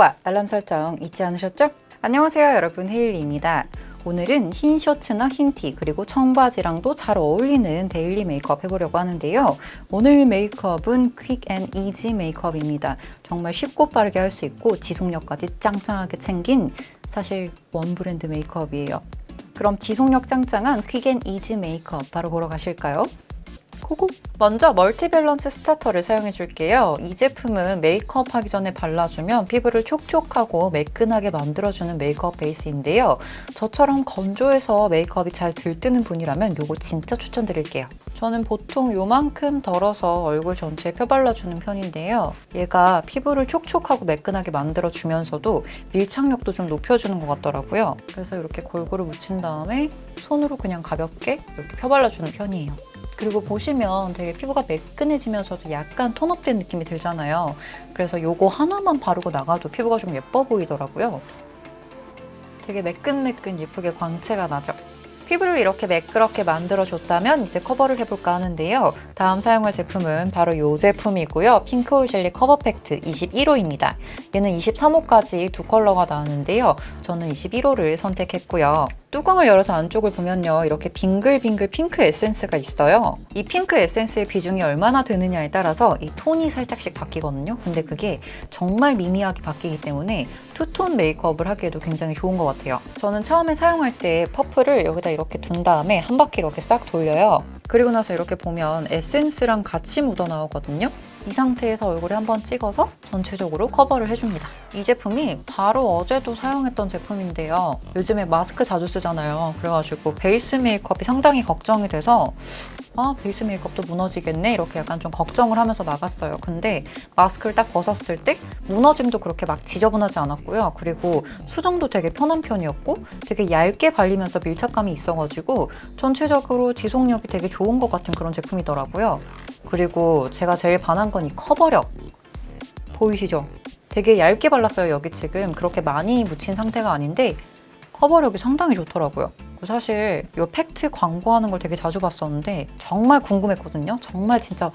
구독과 알람 설정 잊지 않으셨죠? 안녕하세요 여러분 헤일리입니다. 오늘은 흰 셔츠나 흰 티 그리고 청바지랑도 잘 어울리는 데일리 메이크업 해보려고 하는데요. 오늘 메이크업은 퀵 앤 이지 메이크업입니다. 정말 쉽고 빠르게 할 수 있고 지속력까지 짱짱하게 챙긴 사실 원 브랜드 메이크업이에요. 그럼 지속력 짱짱한 퀵 앤 이지 메이크업 바로 보러 가실까요? 고고! 먼저 멀티 밸런스 스타터를 사용해 줄게요. 이 제품은 메이크업 하기 전에 발라주면 피부를 촉촉하고 매끈하게 만들어주는 메이크업 베이스인데요. 저처럼 건조해서 메이크업이 잘 들뜨는 분이라면 이거 진짜 추천드릴게요. 저는 보통 요만큼 덜어서 얼굴 전체에 펴발라주는 편인데요. 얘가 피부를 촉촉하고 매끈하게 만들어주면서도 밀착력도 좀 높여주는 것 같더라고요. 그래서 이렇게 골고루 묻힌 다음에 손으로 그냥 가볍게 이렇게 펴발라주는 편이에요. 그리고 보시면 되게 피부가 매끈해지면서도 약간 톤업된 느낌이 들잖아요. 그래서 요거 하나만 바르고 나가도 피부가 좀 예뻐 보이더라고요. 되게 매끈매끈 예쁘게 광채가 나죠. 피부를 이렇게 매끄럽게 만들어줬다면 이제 커버를 해볼까 하는데요. 다음 사용할 제품은 바로 이 제품이고요. 핑크홀 젤리 커버 팩트 21호입니다. 얘는 23호까지 두 컬러가 나왔는데요. 저는 21호를 선택했고요. 뚜껑을 열어서 안쪽을 보면요. 이렇게 빙글빙글 핑크 에센스가 있어요. 이 핑크 에센스의 비중이 얼마나 되느냐에 따라서 이 톤이 살짝씩 바뀌거든요. 근데 그게 정말 미미하게 바뀌기 때문에 투톤 메이크업을 하기에도 굉장히 좋은 것 같아요. 저는 처음에 사용할 때 퍼플을 여기다 이렇게 둔 다음에 한 바퀴 이렇게 싹 돌려요. 그리고 나서 이렇게 보면 에센스랑 같이 묻어 나오거든요. 이 상태에서 얼굴에 한번 찍어서 전체적으로 커버를 해줍니다. 이 제품이 바로 어제도 사용했던 제품인데요. 요즘에 마스크 자주 쓰잖아요. 그래가지고 베이스 메이크업이 상당히 걱정이 돼서 아 베이스 메이크업도 무너지겠네 이렇게 약간 좀 걱정을 하면서 나갔어요. 근데 마스크를 딱 벗었을 때 무너짐도 그렇게 막 지저분하지 않았고요. 그리고 수정도 되게 편한 편이었고 되게 얇게 발리면서 밀착감이 있어가지고 전체적으로 지속력이 되게 좋은 것 같은 그런 제품이더라고요. 그리고 제가 제일 반한 건 이 커버력 보이시죠? 되게 얇게 발랐어요 여기 지금 그렇게 많이 묻힌 상태가 아닌데 커버력이 상당히 좋더라고요 사실 이 팩트 광고하는 걸 되게 자주 봤었는데 정말 궁금했거든요 정말 진짜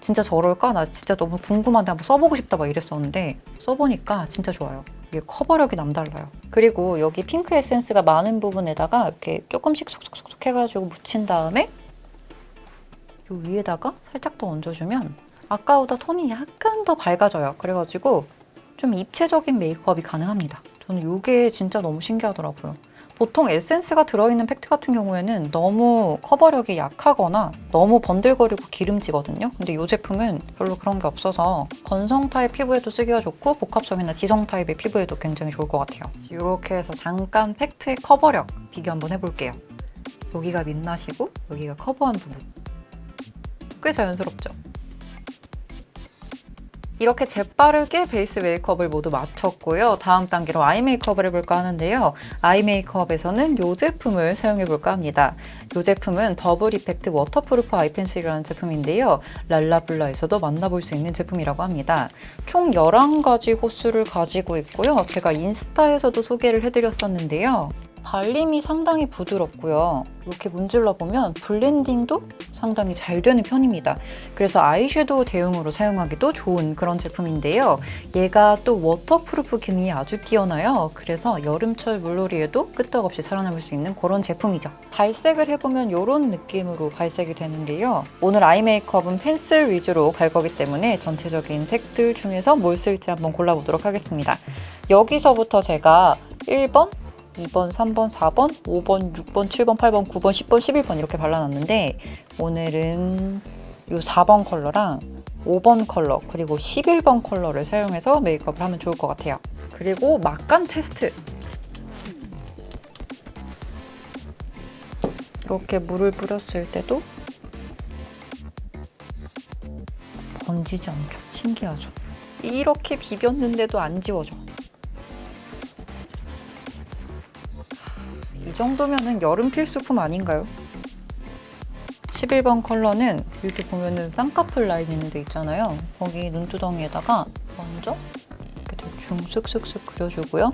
진짜 저럴까? 나 진짜 너무 궁금한데 한번 써보고 싶다 막 이랬었는데 써보니까 진짜 좋아요 이게 커버력이 남달라요 그리고 여기 핑크 에센스가 많은 부분에다가 이렇게 조금씩 속속속 해가지고 묻힌 다음에 요 위에다가 살짝 더 얹어주면 아까보다 톤이 약간 더 밝아져요. 그래가지고 좀 입체적인 메이크업이 가능합니다. 저는 이게 진짜 너무 신기하더라고요. 보통 에센스가 들어있는 팩트 같은 경우에는 너무 커버력이 약하거나 너무 번들거리고 기름지거든요. 근데 이 제품은 별로 그런 게 없어서 건성 타입 피부에도 쓰기가 좋고 복합성이나 지성 타입의 피부에도 굉장히 좋을 것 같아요. 이렇게 해서 잠깐 팩트의 커버력 비교 한번 해볼게요. 여기가 민낯이고 여기가 커버한 부분. 꽤 자연스럽죠? 이렇게 재빠르게 베이스 메이크업을 모두 마쳤고요. 다음 단계로 아이 메이크업을 해볼까 하는데요. 아이 메이크업에서는 이 제품을 사용해볼까 합니다. 이 제품은 더블 이펙트 워터프루프 아이 펜슬이라는 제품인데요. 랄라블라에서도 만나볼 수 있는 제품이라고 합니다. 총 11가지 호수를 가지고 있고요. 제가 인스타에서도 소개를 해드렸었는데요. 발림이 상당히 부드럽고요. 이렇게 문질러 보면 블렌딩도 상당히 잘 되는 편입니다. 그래서 아이섀도우 대용으로 사용하기도 좋은 그런 제품인데요. 얘가 또 워터프루프 기능이 아주 뛰어나요. 그래서 여름철 물놀이에도 끄떡없이 살아남을 수 있는 그런 제품이죠. 발색을 해보면 이런 느낌으로 발색이 되는데요. 오늘 아이 메이크업은 펜슬 위주로 갈 거기 때문에 전체적인 색들 중에서 뭘 쓸지 한번 골라보도록 하겠습니다. 여기서부터 제가 1번, 2번, 3번, 4번, 5번, 6번, 7번, 8번, 9번, 10번, 11번 이렇게 발라놨는데 오늘은 이 4번 컬러랑 5번 컬러 그리고 11번 컬러를 사용해서 메이크업을 하면 좋을 것 같아요. 그리고 막간 테스트. 이렇게 물을 뿌렸을 때도 번지지 않죠. 신기하죠. 이렇게 비볐는데도 안 지워져. 정도면은 여름 필수품 아닌가요? 11번 컬러는 이렇게 보면은 쌍꺼풀 라인 있는 데 있잖아요. 거기 눈두덩이에다가 먼저 이렇게 대충 쓱쓱쓱 그려주고요.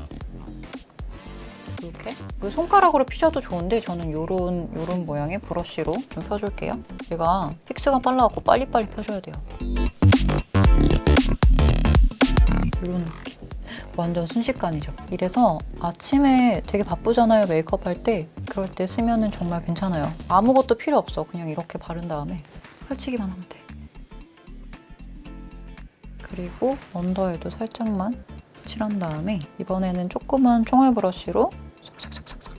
이렇게 그 손가락으로 피셔도 좋은데 저는 요런 요런 모양의 브러쉬로 좀 펴줄게요. 얘가 픽스가 빨라갖고 빨리빨리 펴줘야 돼요. 이런 느낌. 완전 순식간이죠. 이래서 아침에 되게 바쁘잖아요. 메이크업 할 때. 그럴 때 쓰면은 정말 괜찮아요. 아무것도 필요 없어. 그냥 이렇게 바른 다음에 펼치기만 하면 돼. 그리고 언더에도 살짝만 칠한 다음에 이번에는 조그만 총알 브러쉬로 싹싹싹싹싹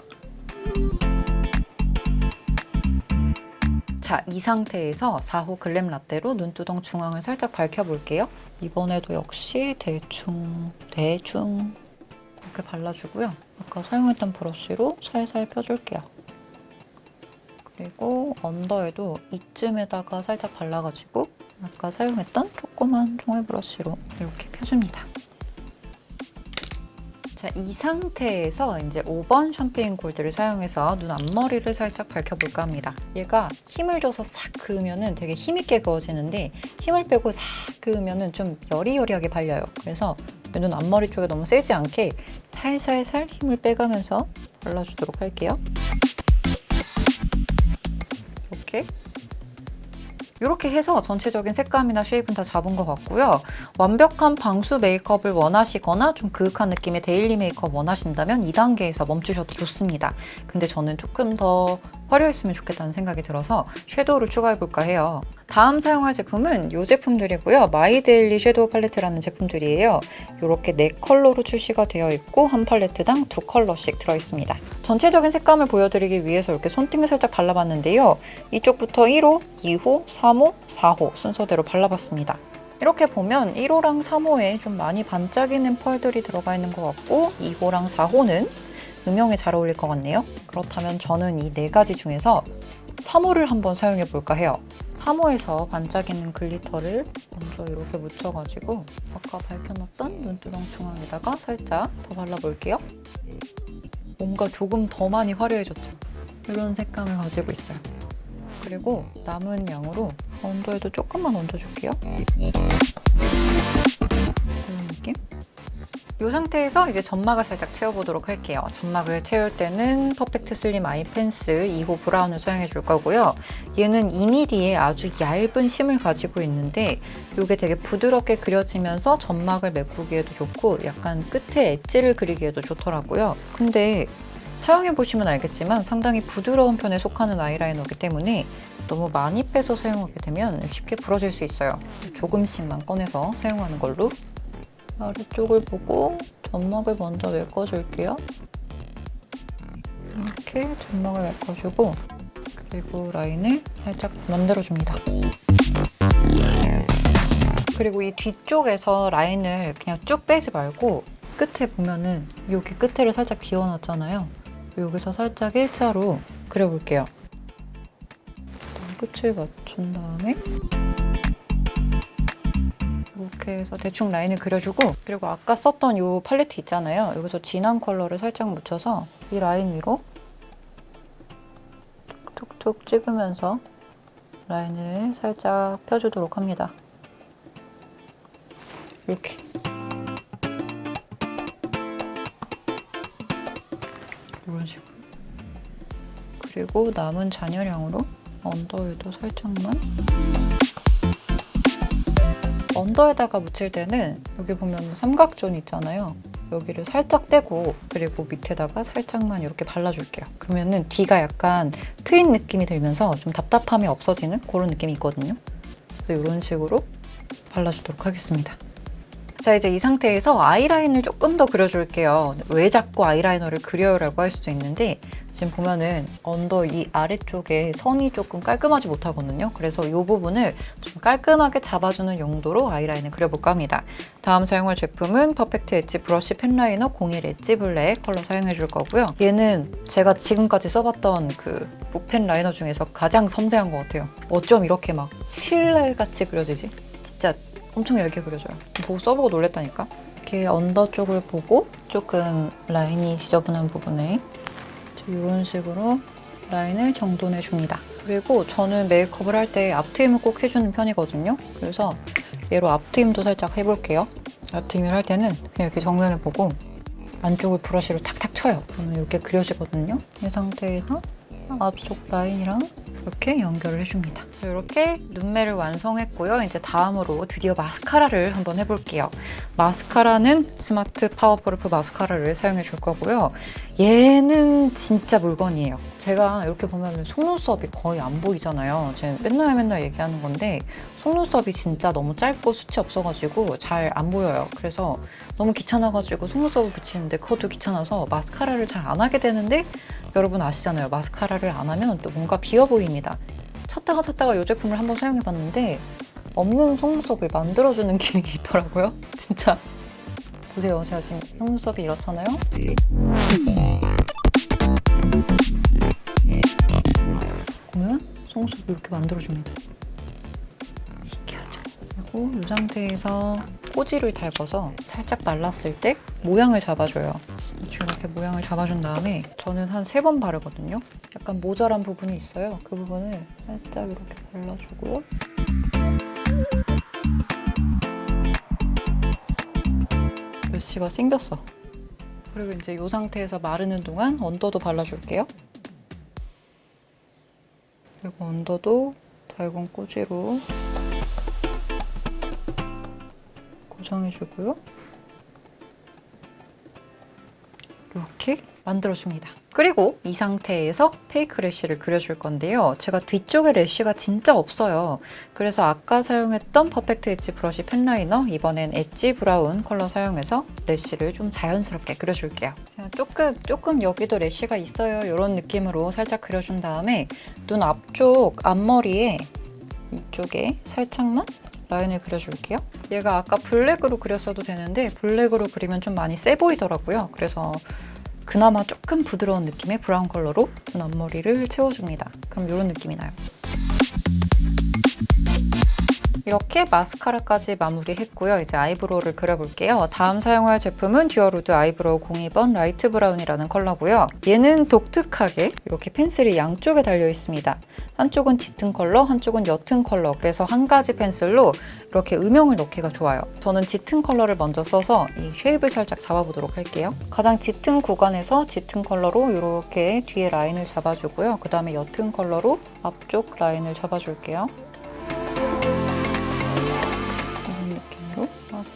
자, 이 상태에서 4호 글램 라떼로 눈두덩 중앙을 살짝 밝혀볼게요. 이번에도 역시 대충, 대충 이렇게 발라주고요. 아까 사용했던 브러쉬로 살살 펴줄게요. 그리고 언더에도 이쯤에다가 살짝 발라가지고 아까 사용했던 조그만 총알 브러쉬로 이렇게 펴줍니다. 자, 이 상태에서 이제 5번 샴페인 골드를 사용해서 눈 앞머리를 살짝 밝혀볼까 합니다. 얘가 힘을 줘서 싹 그으면은 되게 힘있게 그어지는데 힘을 빼고 싹 그으면은 좀 여리여리하게 발려요. 그래서 눈 앞머리 쪽에 너무 세지 않게 살살살 힘을 빼가면서 발라주도록 할게요. 이렇게 이렇게 해서 전체적인 색감이나 쉐입은 다 잡은 것 같고요. 완벽한 방수 메이크업을 원하시거나 좀 그윽한 느낌의 데일리 메이크업 원하신다면 2단계에서 멈추셔도 좋습니다. 근데 저는 조금 더 화려했으면 좋겠다는 생각이 들어서 섀도우를 추가해볼까 해요. 다음 사용할 제품은 이 제품들이고요. 마이데일리 섀도우 팔레트라는 제품들이에요. 이렇게 네 컬러로 출시가 되어 있고 한 팔레트당 두 컬러씩 들어있습니다. 전체적인 색감을 보여드리기 위해서 이렇게 손등에 살짝 발라봤는데요. 이쪽부터 1호, 2호, 3호, 4호 순서대로 발라봤습니다. 이렇게 보면 1호랑 3호에 좀 많이 반짝이는 펄들이 들어가 있는 것 같고 2호랑 4호는 음영에 잘 어울릴 것 같네요. 그렇다면 저는 이 네 가지 중에서 3호를 한번 사용해 볼까 해요. 3호에서 반짝이는 글리터를 먼저 이렇게 묻혀가지고 아까 밝혀놨던 눈두덩 중앙에다가 살짝 더 발라볼게요. 뭔가 조금 더 많이 화려해졌죠. 이런 색감을 가지고 있어요. 그리고 남은 양으로 언더에도 조금만 얹어줄게요. 이 상태에서 이제 점막을 살짝 채워보도록 할게요. 점막을 채울 때는 퍼펙트 슬림 아이 펜슬 2호 브라운을 사용해 줄 거고요. 얘는 2mm의 아주 얇은 심을 가지고 있는데 이게 되게 부드럽게 그려지면서 점막을 메꾸기에도 좋고 약간 끝에 엣지를 그리기에도 좋더라고요. 근데 사용해 보시면 알겠지만 상당히 부드러운 편에 속하는 아이라이너이기 때문에 너무 많이 빼서 사용하게 되면 쉽게 부러질 수 있어요. 조금씩만 꺼내서 사용하는 걸로 아래쪽을 보고 점막을 먼저 메꿔줄게요. 이렇게 점막을 메꿔주고 그리고 라인을 살짝 만들어줍니다. 그리고 이 뒤쪽에서 라인을 그냥 쭉 빼지 말고 끝에 보면은 여기 끝에를 살짝 비워놨잖아요. 여기서 살짝 일자로 그려볼게요. 끝을 맞춘 다음에 이렇게 해서 대충 라인을 그려주고 그리고 아까 썼던 이 팔레트 있잖아요. 여기서 진한 컬러를 살짝 묻혀서 이 라인 위로 툭툭툭 찍으면서 라인을 살짝 펴주도록 합니다. 이렇게 이런 식으로 그리고 남은 잔여량으로 언더에도 살짝만 언더에다가 묻힐 때는 여기 보면 삼각존 있잖아요. 여기를 살짝 떼고 그리고 밑에다가 살짝만 이렇게 발라줄게요. 그러면은 뒤가 약간 트인 느낌이 들면서 좀 답답함이 없어지는 그런 느낌이 있거든요. 그래서 이런 식으로 발라주도록 하겠습니다. 자 이제 이 상태에서 아이라인을 조금 더 그려줄게요. 왜 자꾸 아이라이너를 그려요라고 할 수도 있는데 지금 보면은 언더 이 아래쪽에 선이 조금 깔끔하지 못하거든요. 그래서 이 부분을 좀 깔끔하게 잡아주는 용도로 아이라인을 그려볼까 합니다. 다음 사용할 제품은 퍼펙트 엣지 브러쉬 펜라이너 01 엣지 블랙 컬러 사용해 줄 거고요. 얘는 제가 지금까지 써봤던 그 붓펜 라이너 중에서 가장 섬세한 것 같아요. 어쩜 이렇게 막 실날같이 그려지지? 진짜 엄청 얇게 그려져요. 보고 써보고 놀랬다니까. 이렇게 언더 쪽을 보고 조금 라인이 지저분한 부분에 이런 식으로 라인을 정돈해 줍니다. 그리고 저는 메이크업을 할 때 앞트임을 꼭 해주는 편이거든요. 그래서 얘로 앞트임도 살짝 해볼게요. 앞트임을 할 때는 그냥 이렇게 정면을 보고 안쪽을 브러쉬로 탁탁 쳐요. 그러면 이렇게 그려지거든요. 이 상태에서 앞쪽 라인이랑 이렇게 연결을 해줍니다. 그래서 이렇게 눈매를 완성했고요. 이제 다음으로 드디어 마스카라를 한번 해볼게요. 마스카라는 스마트 파워풀프 마스카라를 사용해 줄 거고요. 얘는 진짜 물건이에요. 제가 이렇게 보면 속눈썹이 거의 안 보이잖아요. 제가 맨날 맨날 얘기하는 건데 속눈썹이 진짜 너무 짧고 수치 없어가지고 잘 안 보여요. 그래서 너무 귀찮아가지고 속눈썹을 붙이는데 그것도 귀찮아서 마스카라를 잘 안 하게 되는데 여러분 아시잖아요. 마스카라를 안 하면 또 뭔가 비어 보입니다. 찾다가 찾다가 이 제품을 한번 사용해 봤는데 없는 속눈썹을 만들어주는 기능이 있더라고요. 진짜 보세요. 제가 지금 속눈썹이 이렇잖아요. 보면 속눈썹이 이렇게 만들어줍니다. 신기하죠? 그리고 이 상태에서 꼬지를 달궈서 살짝 말랐을 때 모양을 잡아줘요. 이렇게 모양을 잡아준 다음에 저는 한 세 번 바르거든요. 약간 모자란 부분이 있어요. 그 부분을 살짝 이렇게 발라주고 메시가 생겼어. 그리고 이제 이 상태에서 마르는 동안 언더도 발라줄게요. 그리고 언더도 달군 꼬지로 고정해주고요. 이렇게 만들어줍니다. 그리고 이 상태에서 페이크 래쉬를 그려줄 건데요. 제가 뒤쪽에 래쉬가 진짜 없어요. 그래서 아까 사용했던 퍼펙트 엣지 브러쉬 펜라이너 이번엔 엣지 브라운 컬러 사용해서 래쉬를 좀 자연스럽게 그려줄게요. 조금 조금 여기도 래쉬가 있어요. 이런 느낌으로 살짝 그려준 다음에 눈 앞쪽 앞머리에 이쪽에 살짝만 라인을 그려줄게요. 얘가 아까 블랙으로 그렸어도 되는데 블랙으로 그리면 좀 많이 세 보이더라고요. 그래서 그나마 조금 부드러운 느낌의 브라운 컬러로 눈 앞머리를 채워줍니다. 그럼 이런 느낌이 나요. 이렇게 마스카라까지 마무리했고요. 이제 아이브로우를 그려볼게요. 다음 사용할 제품은 듀어루드 아이브로우 02번 라이트 브라운이라는 컬러고요. 얘는 독특하게 이렇게 펜슬이 양쪽에 달려 있습니다. 한쪽은 짙은 컬러, 한쪽은 옅은 컬러. 그래서 한 가지 펜슬로 이렇게 음영을 넣기가 좋아요. 저는 짙은 컬러를 먼저 써서 이 쉐입을 살짝 잡아보도록 할게요. 가장 짙은 구간에서 짙은 컬러로 이렇게 뒤에 라인을 잡아주고요. 그 다음에 옅은 컬러로 앞쪽 라인을 잡아줄게요.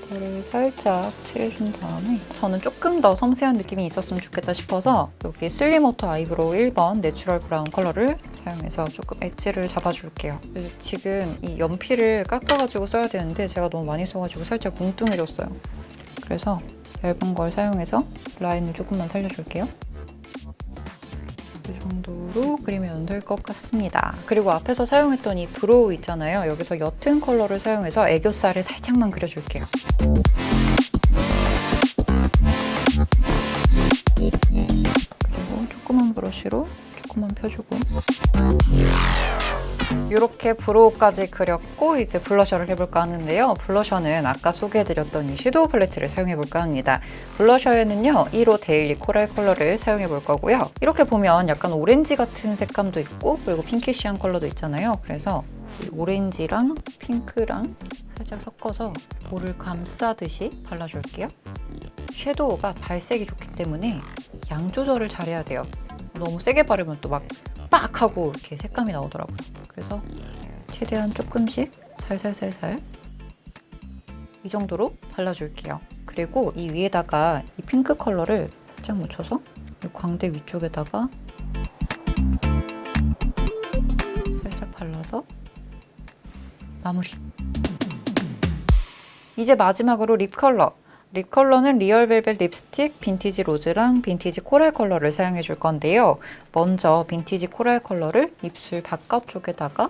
앞을 살짝 칠해준 다음에 저는 조금 더 섬세한 느낌이 있었으면 좋겠다 싶어서 여기 슬리모토 아이브로우 1번 내추럴 브라운 컬러를 사용해서 조금 엣지를 잡아줄게요. 지금 이 연필을 깎아가지고 써야 되는데 제가 너무 많이 써가지고 살짝 뭉뚱해졌어요. 그래서 얇은 걸 사용해서 라인을 조금만 살려줄게요. 이 정도로 그리면 될것 같습니다. 그리고 앞에서 사용했던 이 브로우 있잖아요. 여기서 옅은 컬러를 사용해서 애교살을 살짝만 그려줄게요. 그리고 조그만 브러쉬로 조금만 펴주고 이렇게 브로우까지 그렸고 이제 블러셔를 해볼까 하는데요. 블러셔는 아까 소개해드렸던 이 섀도우 팔레트를 사용해볼까 합니다. 블러셔에는요. 1호 데일리 코랄 컬러를 사용해볼 거고요. 이렇게 보면 약간 오렌지 같은 색감도 있고 그리고 핑키쉬한 컬러도 있잖아요. 그래서 이 오렌지랑 핑크랑 살짝 섞어서 볼을 감싸듯이 발라줄게요. 섀도우가 발색이 좋기 때문에 양 조절을 잘해야 돼요. 너무 세게 바르면 또 막 빡 하고 이렇게 색감이 나오더라고요. 그래서 최대한 조금씩 살살살살 이 정도로 발라줄게요. 그리고 이 위에다가 이 핑크 컬러를 살짝 묻혀서 이 광대 위쪽에다가 살짝 발라서 마무리. 이제 마지막으로 립 컬러. 립 컬러는 리얼벨벳 립스틱 빈티지 로즈랑 빈티지 코랄 컬러를 사용해 줄 건데요. 먼저 빈티지 코랄 컬러를 입술 바깥쪽에다가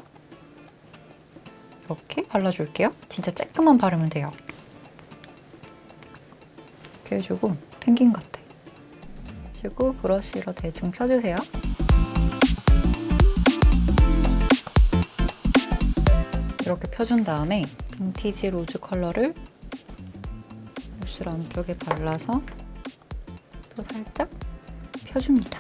이렇게 발라줄게요. 진짜 쬐끔만 바르면 돼요. 이렇게 해주고 펭귄 같아. 그리고 브러쉬로 대충 펴주세요. 이렇게 펴준 다음에 빈티지 로즈 컬러를 입술 안쪽에 발라서 또 살짝 펴줍니다.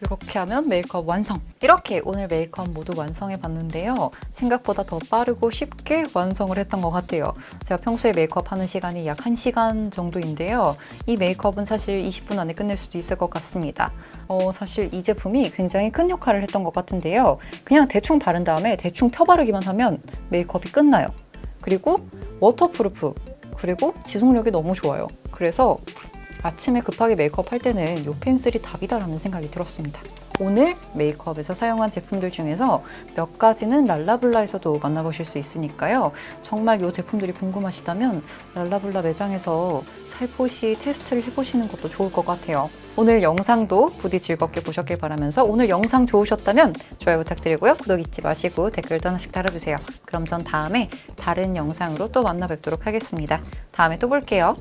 이렇게 하면 메이크업 완성! 이렇게 오늘 메이크업 모두 완성해 봤는데요. 생각보다 더 빠르고 쉽게 완성을 했던 것 같아요. 제가 평소에 메이크업 하는 시간이 약 1시간 정도인데요. 이 메이크업은 사실 20분 안에 끝낼 수도 있을 것 같습니다. 어, 사실 이 제품이 굉장히 큰 역할을 했던 것 같은데요. 그냥 대충 바른 다음에 대충 펴바르기만 하면 메이크업이 끝나요. 그리고 워터프루프, 그리고 지속력이 너무 좋아요. 그래서 아침에 급하게 메이크업 할 때는 이 펜슬이 답이다라는 생각이 들었습니다. 오늘 메이크업에서 사용한 제품들 중에서 몇 가지는 랄라블라에서도 만나보실 수 있으니까요. 정말 이 제품들이 궁금하시다면 랄라블라 매장에서 살포시 테스트를 해보시는 것도 좋을 것 같아요. 오늘 영상도 부디 즐겁게 보셨길 바라면서 오늘 영상 좋으셨다면 좋아요 부탁드리고요. 구독 잊지 마시고 댓글도 하나씩 달아주세요. 그럼 전 다음에 다른 영상으로 또 만나 뵙도록 하겠습니다. 다음에 또 볼게요.